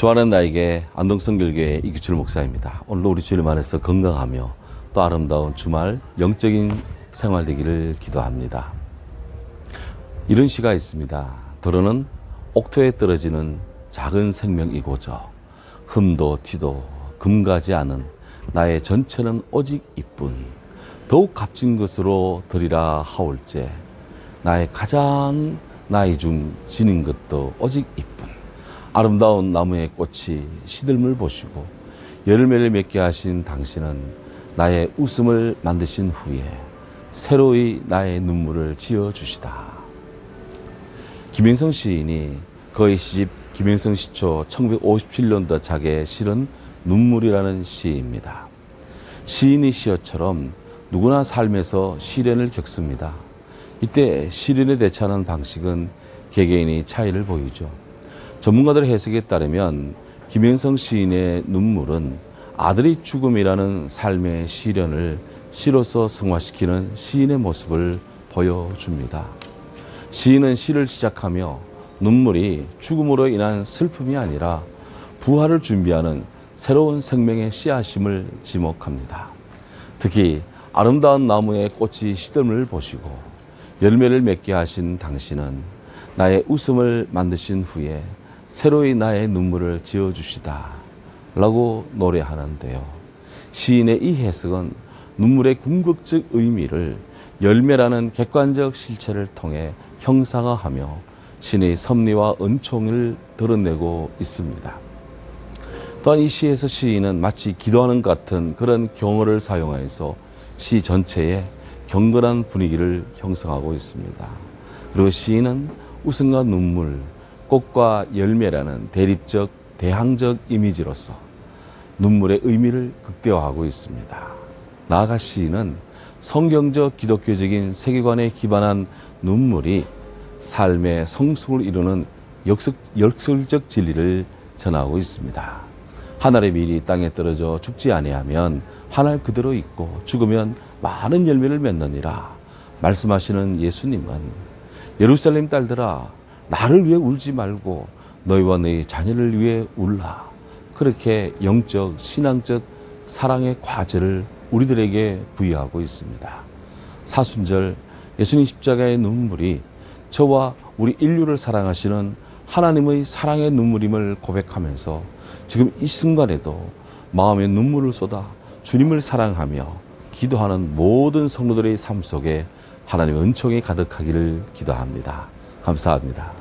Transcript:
좋아하는 나에게 안동성결교회 이규철 목사입니다. 오늘도 우리 주님 안에서 건강하며 또 아름다운 주말 영적인 생활 되기를 기도합니다. 이런 시가 있습니다. 더러는 옥토에 떨어지는 작은 생명이고저 흠도 티도 금가지 않은 나의 전체는 오직 이뿐 더욱 값진 것으로 드리라 하올제 나의 가장 나이 중 지닌 것도 오직 이뿐 아름다운 나무의 꽃이 시들물 보시고 열매를 맺게 하신 당신은 나의 웃음을 만드신 후에 새로이 나의 눈물을 지어 주시다. 김행성 시인이 거의 시집 김행성 시초 1957년도 작에 실은 눈물이라는 시입니다. 시인의 시어처럼 누구나 삶에서 시련을 겪습니다. 이때 시련에 대처하는 방식은 개개인이 차이를 보이죠. 전문가들의 해석에 따르면 김행성 시인의 눈물은 아들의 죽음이라는 삶의 시련을 시로서 승화시키는 시인의 모습을 보여줍니다. 시인은 시를 시작하며 눈물이 죽음으로 인한 슬픔이 아니라 부활을 준비하는 새로운 생명의 씨앗임을 지목합니다. 특히 아름다운 나무의 꽃이 시듬을 보시고 열매를 맺게 하신 당신은 나의 웃음을 만드신 후에 새로이 나의 눈물을 지어주시다. 라고 노래하는데요. 시인의 이 해석은 눈물의 궁극적 의미를 열매라는 객관적 실체를 통해 형상화하며 신의 섭리와 은총을 드러내고 있습니다. 또한 이 시에서 시인은 마치 기도하는 같은 그런 경어를 사용하여서 시 전체에 경건한 분위기를 형성하고 있습니다. 그리고 시인은 웃음과 눈물, 꽃과 열매라는 대립적, 대항적 이미지로서 눈물의 의미를 극대화하고 있습니다. 나아가 시인은 성경적 기독교적인 세계관에 기반한 눈물이 삶의 성숙을 이루는 역설, 역설적 진리를 전하고 있습니다. 하늘의 밀이 땅에 떨어져 죽지 아니하면 하늘 그대로 있고 죽으면 많은 열매를 맺느니라 말씀하시는 예수님은 예루살렘 딸들아 나를 위해 울지 말고 너희와 너희 자녀를 위해 울라 그렇게 영적 신앙적 사랑의 과제를 우리들에게 부여하고 있습니다. 사순절 예수님 십자가의 눈물이 저와 우리 인류를 사랑하시는 하나님의 사랑의 눈물임을 고백하면서 지금 이 순간에도 마음의 눈물을 쏟아 주님을 사랑하며 기도하는 모든 성도들의 삶 속에 하나님의 은총이 가득하기를 기도합니다. 감사합니다.